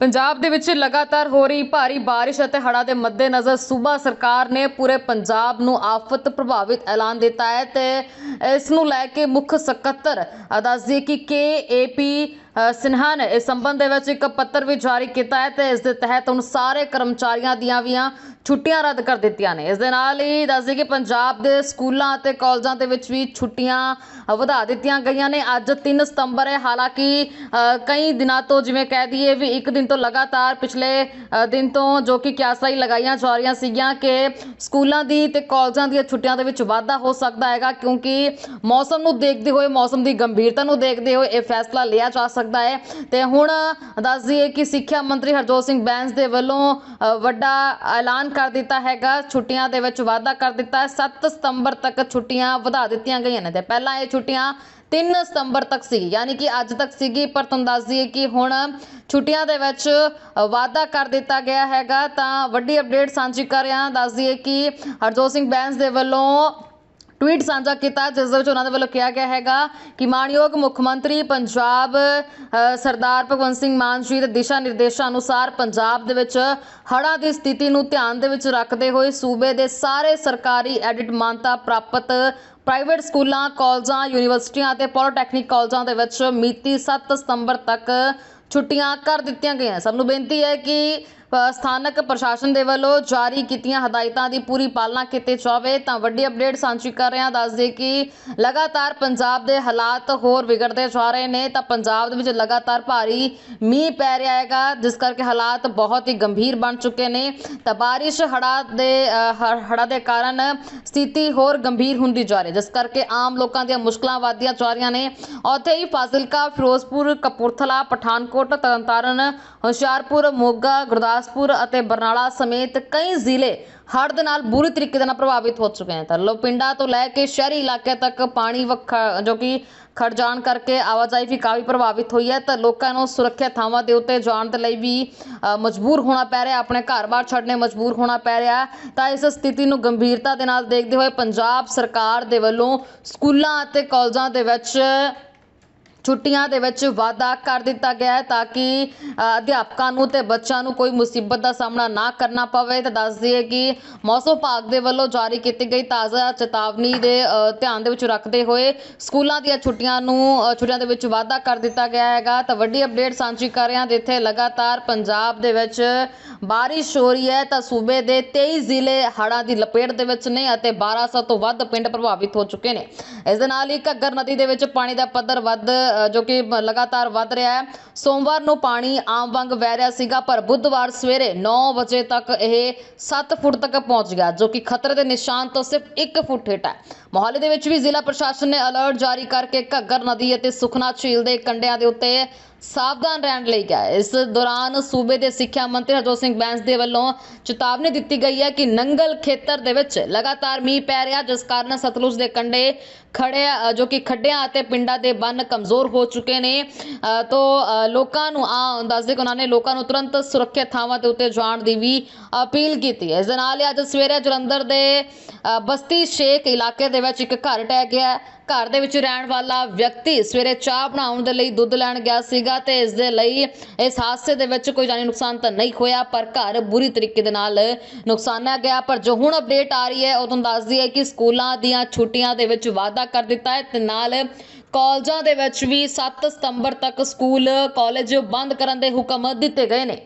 ਪੰਜਾਬ ਦੇ ਵਿੱਚ ਲਗਾਤਾਰ ਹੋ ਰਹੀ ਭਾਰੀ ਬਾਰਿਸ਼ ਅਤੇ ਹੜ੍ਹਾਂ ਦੇ ਮੱਦੇਨਜ਼ਰ ਸੂਬਾ ਸਰਕਾਰ ਨੇ ਪੂਰੇ ਪੰਜਾਬ ਨੂੰ ਆਫਤ ਪ੍ਰਭਾਵਿਤ ਐਲਾਨ ਦਿੱਤਾ ਹੈ ਤੇ ਇਸ ਨੂੰ ਲੈ ਕੇ ਮੁੱਖ ਸਕੱਤਰ ਅ, ਕਿ ਕੇ ਏਪੀ ਸਿਨਹਾ ਨੇ ਇਸ ਸੰਬੰਧ ਦੇ ਵਿੱਚ ਇੱਕ ਪੱਤਰ ਵੀ ਜਾਰੀ ਕੀਤਾ ਹੈ ਤੇ ਇਸ ਦੇ ਤਹਿਤ ਹੁਣ ਸਾਰੇ ਕਰਮਚਾਰੀਆਂ ਦੀਆਂ ਵੀਆਂ ਛੁੱਟੀਆਂ ਰੱਦ ਕਰ ਦਿੱਤੀਆਂ ਨੇ। ਇਸ ਦੇ ਨਾਲ ਹੀ ਦੱਸ ਕਿ ਪੰਜਾਬ ਦੇ ਸਕੂਲਾਂ ਅਤੇ ਕਾਲਜਾਂ ਦੇ ਵਿੱਚ ਵੀ ਛੁੱਟੀਆਂ ਵਧਾ ਦਿੱਤੀਆਂ ਗਈਆਂ ਨੇ। ਅੱਜ 3 ਸਤੰਬਰ ਹੈ। ਹਾਲਾਂਕਿ ਕਈ ਦਿਨਾਂ ਤੋਂ ਜਿਵੇਂ ਕਹਿ ਦਈਏ ਵੀ ਇੱਕ ਦਿਨ ਤੋਂ ਲਗਾਤਾਰ ਪਿਛਲੇ ਦਿਨ ਤੋਂ ਜੋ ਕਿ ਕਿਆਸਾਈ ਲਗਾਈਆਂ ਜਾ ਰਹੀਆਂ ਸੀਗੀਆਂ ਕਿ ਸਕੂਲਾਂ ਦੀ ਤੇ ਕਾਲਜਾਂ ਦੀਆਂ ਛੁੱਟੀਆਂ ਦੇ ਵਿੱਚ ਵਾਧਾ ਹੋ ਸਕਦਾ ਹੈਗਾ ਕਿਉਂਕਿ ਮੌਸਮ ਨੂੰ ਦੇਖਦੇ ਹੋਏ, ਮੌਸਮ ਦੀ ਗੰਭੀਰਤਾ ਨੂੰ ਦੇਖਦੇ ਹੋਏ ਇਹ ਫੈਸਲਾ ਲਿਆ ਜਾ ਸਕਦਾ ਹੈ। ਤੇ ਹੁਣ ਦੱਸ ਦਈਏ ਕਿ ਸਿੱਖਿਆ ਮੰਤਰੀ ਹਰਜੋਤ ਸਿੰਘ ਬੈਂਸ ਦੇ ਵੱਲੋਂ ਵੱਡਾ ਐਲਾਨ ਕਰ ਦਿੱਤਾ ਹੈਗਾ। ਛੁੱਟੀਆਂ ਦੇ ਵਿੱਚ ਵਾਧਾ ਕਰ ਦਿੱਤਾ ਹੈ। 7 ਸਤੰਬਰ ਤੱਕ ਛੁੱਟੀਆਂ ਵਧਾ ਦਿੱਤੀਆਂ ਗਈਆਂ ਨੇ। ਤੇ ਪਹਿਲਾਂ ਇਹ ਛੁੱਟੀਆਂ 3 ਸਤੰਬਰ ਤੱਕ ਸੀ ਯਾਨੀ ਕਿ ਅੱਜ ਤੱਕ ਸੀਗੀ। ਪਰ ਤੁਹਾਨੂੰ ਦੱਸ ਦਈਏ ਕਿ ਹੁਣ ਛੁੱਟੀਆਂ ਦੇ ਵਿੱਚ ਅ, ਵਾਧਾ ਕਰ ਦਿੱਤਾ ਗਿਆ ਹੈਗਾ। ਤਾਂ ਵੱਡੀ ਅਪਡੇਟ ਸਾਂਝੀ ਕਰ ਰਿਹਾ ਹਾਂ। ਦੱਸ ਦਈਏ ਕਿ ਹਰਜੋਤ ਸਿੰਘ ਬੈਂਸ ਦੇ ਵੱਲੋਂ ਟਵੀਟ ਸਾਂਝਾ ਕੀਤਾ, ਜਿਸ ਦੇ ਵਿੱਚ ਉਹਨਾਂ ਦੇ ਵੱਲੋਂ ਕਿਹਾ ਗਿਆ ਹੈਗਾ ਕਿ ਮਾਨਯੋਗ ਮੁੱਖ ਮੰਤਰੀ ਪੰਜਾਬ ਸਰਦਾਰ ਭਗਵੰਤ ਸਿੰਘ ਮਾਨ ਜੀ ਦੇ ਦਿਸ਼ਾ ਨਿਰਦੇਸ਼ਾਂ ਅਨੁਸਾਰ ਪੰਜਾਬ ਦੇ ਵਿੱਚ ਹੜ੍ਹਾਂ ਦੀ ਸਥਿਤੀ ਨੂੰ ਧਿਆਨ ਦੇ ਵਿੱਚ ਰੱਖਦੇ ਹੋਏ ਸੂਬੇ ਦੇ ਸਾਰੇ ਸਰਕਾਰੀ ਐਡਿਟ ਮਾਨਤਾ ਪ੍ਰਾਪਤ ਪ੍ਰਾਈਵੇਟ ਸਕੂਲਾਂ, ਕਾਲਜਾਂ, ਯੂਨੀਵਰਸਿਟੀਆਂ ਅਤੇ ਪੋਲੀਟੈਕਨਿਕ ਕਾਲਜਾਂ ਦੇ ਵਿੱਚ ਮਿਤੀ 7 ਸਤੰਬਰ ਤੱਕ ਛੁੱਟੀਆਂ ਕਰ ਦਿੱਤੀਆਂ ਗਈਆਂ। ਸਭ ਨੂੰ ਬੇਨਤੀ ਹੈ ਕਿ ਸਥਾਨਕ ਪ੍ਰਸ਼ਾਸਨ ਦੇ ਵੱਲੋਂ ਜਾਰੀ ਕੀਤੀਆਂ ਹਦਾਇਤਾਂ ਦੀ ਪੂਰੀ ਪਾਲਣਾ ਕੀਤੀ ਜਾਵੇ ਤਾਂ ਵੱਡੀ ਅਪਡੇਟ ਸਾਂਝੀ ਕਰ ਰਹੇ ਹਾਂ ਦੱਸ ਕਿ ਲਗਾਤਾਰ ਪੰਜਾਬ ਦੇ ਹਾਲਾਤ ਹੋਰ ਵਿਗੜਦੇ ਜਾ ਰਹੇ ਨੇ ਤਾਂ ਪੰਜਾਬ ਦੇ ਵਿੱਚ ਲਗਾਤਾਰ ਭਾਰੀ ਮੀਂਹ ਪੈ ਰਿਹਾ ਹੈਗਾ ਜਿਸ ਕਰਕੇ ਹਾਲਾਤ ਬਹੁਤ ਹੀ ਗੰਭੀਰ ਬਣ ਚੁੱਕੇ ਨੇ ਤਾਂ ਬਾਰਿਸ਼ ਹੜ੍ਹਾਂ ਦੇ ਅ, ਹੜ੍ਹਾਂ ਦੇ ਕਾਰਨ ਸਥਿਤੀ ਹੋਰ ਗੰਭੀਰ ਹੁੰਦੀ ਜਾ ਰਹੀ ਜਿਸ ਕਰਕੇ ਆਮ ਲੋਕਾਂ ਦੀਆਂ ਮੁਸ਼ਕਲਾਂ ਵਧਦੀਆਂ ਜਾ ਰਹੀਆਂ ਨੇ। ਉੱਥੇ ਹੀ ਫਾਜ਼ਿਲਕਾ ਫਿਰੋਜ਼ਪੁਰ ਕਪੂਰਥਲਾ ਪਠਾਨਕੋਟ ਤਰਨਤਾਰਨ ਹੁਸ਼ਿਆਰਪੁਰ ਮੋਗਾ ਗੁਰਦਾਸ ਗੁਰਦਾਸਪੁਰ ਅਤੇ ਬਰਨਾਲਾ ਸਮੇਤ ਕਈ ਜ਼ਿਲ੍ਹੇ ਹੜ੍ਹ ਦੇ ਨਾਲ ਬੁਰੀ ਤਰੀਕੇ ਦੇ ਨਾਲ ਪ੍ਰਭਾਵਿਤ ਹੋ ਚੁੱਕੇ ਹਨ। ਤਾਂ ਲੋ ਪਿੰਡਾਂ ਤੋਂ ਲੈ ਕੇ ਸ਼ਹਿਰੀ ਇਲਾਕੇ ਤੱਕ ਪਾਣੀ ਜੋ ਕਿ ਖੜ ਜਾਣ ਕਰਕੇ ਆਵਾਜਾਈ ਵੀ ਕਾਫੀ ਪ੍ਰਭਾਵਿਤ ਹੋਈ ਹੈ। ਤਾਂ ਲੋਕਾਂ ਨੂੰ ਸੁਰੱਖਿਅਤ ਥਾਵਾਂ ਦੇ ਉੱਤੇ ਜਾਣ ਦੇ ਲਈ ਵੀ ਮਜਬੂਰ ਹੋਣਾ ਪੈ ਰਿਹਾ, ਆਪਣੇ ਘਰ-ਬਾਰ ਛੱਡਣੇ ਮਜਬੂਰ ਹੋਣਾ ਪੈ ਰਿਹਾ। ਤਾਂ ਇਸ ਸਥਿਤੀ ਨੂੰ ਗੰਭੀਰਤਾ ਦੇ ਨਾਲ ਦੇਖਦੇ ਹੋਏ ਪੰਜਾਬ ਸਰਕਾਰ ਦੇ ਵੱਲੋਂ ਸਕੂਲਾਂ ਅਤੇ ਕਾਲਜਾਂ ਦੇ ਵਿੱਚ ਛੁੱਟੀਆਂ ਦੇ ਵਿੱਚ ਵਾਧਾ ਕਰ ਦਿੱਤਾ ਗਿਆ ਹੈ ਤਾਂ ਕਿ ਅ, ਅਧਿਆਪਕਾਂ ਨੂੰ ਤੇ ਬੱਚਿਆਂ ਨੂੰ ਕੋਈ ਮੁਸੀਬਤ ਦਾ ਸਾਹਮਣਾ ਨਾ ਕਰਨਾ ਪਵੇ। ਤਾਂ ਦੱਸ ਦਈਏ ਕਿ ਮੌਸਮ ਵਿਭਾਗ ਦੇ ਵੱਲੋਂ ਜਾਰੀ ਕੀਤੀ ਗਈ ਤਾਜ਼ਾ ਚੇਤਾਵਨੀ ਦੇ ਅ, ਧਿਆਨ ਦੇ ਵਿੱਚ ਰੱਖਦੇ ਹੋਏ ਸਕੂਲਾਂ ਦੀਆਂ ਛੁੱਟੀਆਂ ਨੂੰ ਅ, ਛੁੱਟੀਆਂ ਦੇ ਵਿੱਚ ਵਾਧਾ ਕਰ ਦਿੱਤਾ ਗਿਆ ਹੈਗਾ। ਤਾਂ ਵੱਡੀ ਅਪਡੇਟ ਸਾਂਝੀ ਕਰ ਰਹੇ ਹਾਂ ਜਿੱਥੇ ਲਗਾਤਾਰ ਪੰਜਾਬ ਦੇ ਵਿੱਚ ਬਾਰਿਸ਼ ਹੋ ਰਹੀ ਹੈ। ਤਾਂ ਸੂਬੇ ਦੇ 23 ਜ਼ਿਲ੍ਹੇ ਹੜ੍ਹਾਂ ਦੀ ਲਪੇਟ ਦੇ ਵਿੱਚ ਨੇ ਅਤੇ 1200 ਤੋਂ ਵੱਧ ਪਿੰਡ ਪ੍ਰਭਾਵਿਤ ਹੋ ਚੁੱਕੇ ਨੇ। ਇਸ ਦੇ ਨਾਲ ਹੀ ਘੱਗਰ ਨਦੀ ਦੇ ਵਿੱਚ ਪਾਣੀ ਦਾ ਪੱਧਰ ਵੱਧ ਜੋ ਕਿ ਲਗਾਤਾਰ ਵੱਧ ਰਿਹਾ ਹੈ। ਸੋਮਵਾਰ ਨੂੰ ਪਾਣੀ ਆਮ ਵਾਂਗ ਵਹਿ ਰਿਹਾ ਸੀਗਾ, ਪਰ ਬੁੱਧਵਾਰ ਸਵੇਰੇ 9 ਵਜੇ ਤੱਕ ਇਹ 7 ਫੁੱਟ ਤੱਕ ਪਹੁੰਚ ਗਿਆ, ਜੋ ਕਿ ਖਤਰੇ ਦੇ ਨਿਸ਼ਾਨ ਤੋਂ ਸਿਰਫ 1 ਫੁੱਟ ਹੇਠ ਹੈ। ਮੋਹਾਲੀ ਦੇ ਵਿੱਚ ਵੀ ਜ਼ਿਲ੍ਹਾ ਪ੍ਰਸ਼ਾਸਨ ਨੇ ਅਲਰਟ ਜਾਰੀ ਕਰਕੇ ਘੱਗਰ ਨਦੀ ਅਤੇ ਸੁਖਨਾ ਝੀਲ ਦੇ ਕੰਢਿਆਂ ਦੇ ਉੱਤੇ ਸਾਵਧਾਨ ਰਹਿਣ ਲਈ ਕਿਹਾ। ਇਸ ਦੌਰਾਨ ਸੂਬੇ ਦੇ ਸਿੱਖਿਆ ਮੰਤਰੀ ਹਰਜੋਤ ਸਿੰਘ ਬੈਂਸ ਦੇ ਵੱਲੋਂ ਚੇਤਾਵਨੀ ਦਿੱਤੀ ਗਈ ਹੈ ਕਿ ਨੰਗਲ ਖੇਤਰ ਦੇ ਵਿੱਚ ਲਗਾਤਾਰ ਮੀਂਹ ਪੈ ਰਿਹਾ ਜਿਸ ਕਾਰਨ ਸਤਲੁਜ ਦੇ ਕੰਢੇ ਖੜੇ ਜੋ ਕਿ ਖੱਡਿਆਂ ਅਤੇ ਪਿੰਡਾਂ ਦੇ ਬੰਨ ਕਮਜ਼ੋਰ ਹੋ ਚੁੱਕੇ ਨੇ। ਅ, ਤੋਂ ਲੋਕਾਂ ਨੂੰ ਆ ਦੱਸਦੇ ਕਿ ਉਹਨਾਂ ਨੇ ਲੋਕਾਂ ਨੂੰ ਤੁਰੰਤ ਸੁਰੱਖਿਅਤ ਥਾਵਾਂ ਦੇ ਉੱਤੇ ਜਾਣ ਦੀ ਵੀ ਅਪੀਲ ਕੀਤੀ ਹੈ। ਇਸ ਦੇ ਨਾਲ ਹੀ ਅੱਜ ਸਵੇਰੇ ਜਲੰਧਰ ਦੇ ਬਸਤੀ ਸ਼ੇਖ ਇਲਾਕੇ ਦੇ ਵਿੱਚ ਇੱਕ ਘਰ ਟਹਿ ਗਿਆ। ਘਰ ਦੇ ਵਿੱਚ ਰਹਿਣ ਵਾਲਾ ਵਿਅਕਤੀ ਸਵੇਰੇ ਚਾਹ ਬਣਾਉਣ ਦੇ ਲਈ ਦੁੱਧ ਲੈਣ ਗਿਆ ਸੀ ਸੀਗਾ ਤੇ ਇਸ ਦੇ ਲਈ ਇਸ ਹਾਦਸੇ ਦੇ ਵਿੱਚ ਕੋਈ ਜਾਨੀ ਨੁਕਸਾਨ ਤਾਂ ਨਹੀਂ ਹੋਇਆ, ਪਰ ਘਰ ਬੁਰੀ ਤਰੀਕੇ ਦੇ ਨਾਲ ਨੁਕਸਾਨਿਆ ਗਿਆ। ਪਰ ਜੋ ਹੁਣ ਅਪਡੇਟ ਆ ਰਹੀ ਹੈ, ਉਹ ਤੁਹਾਨੂੰ ਦੱਸਦੀ ਹੈ ਕਿ ਸਕੂਲਾਂ ਦੀਆਂ ਛੁੱਟੀਆਂ ਦੇ ਵਿੱਚ ਵਾਧਾ ਕਰ ਦਿੱਤਾ ਹੈ ਤੇ ਨਾਲ ਕਾਲਜਾਂ ਦੇ ਵਿੱਚ ਵੀ 7 ਸਤੰਬਰ ਤੱਕ ਸਕੂਲ, ਕਾਲਜ ਬੰਦ ਕਰਨ ਦੇ ਹੁਕਮ ਦਿੱਤੇ ਗਏ ਨੇ।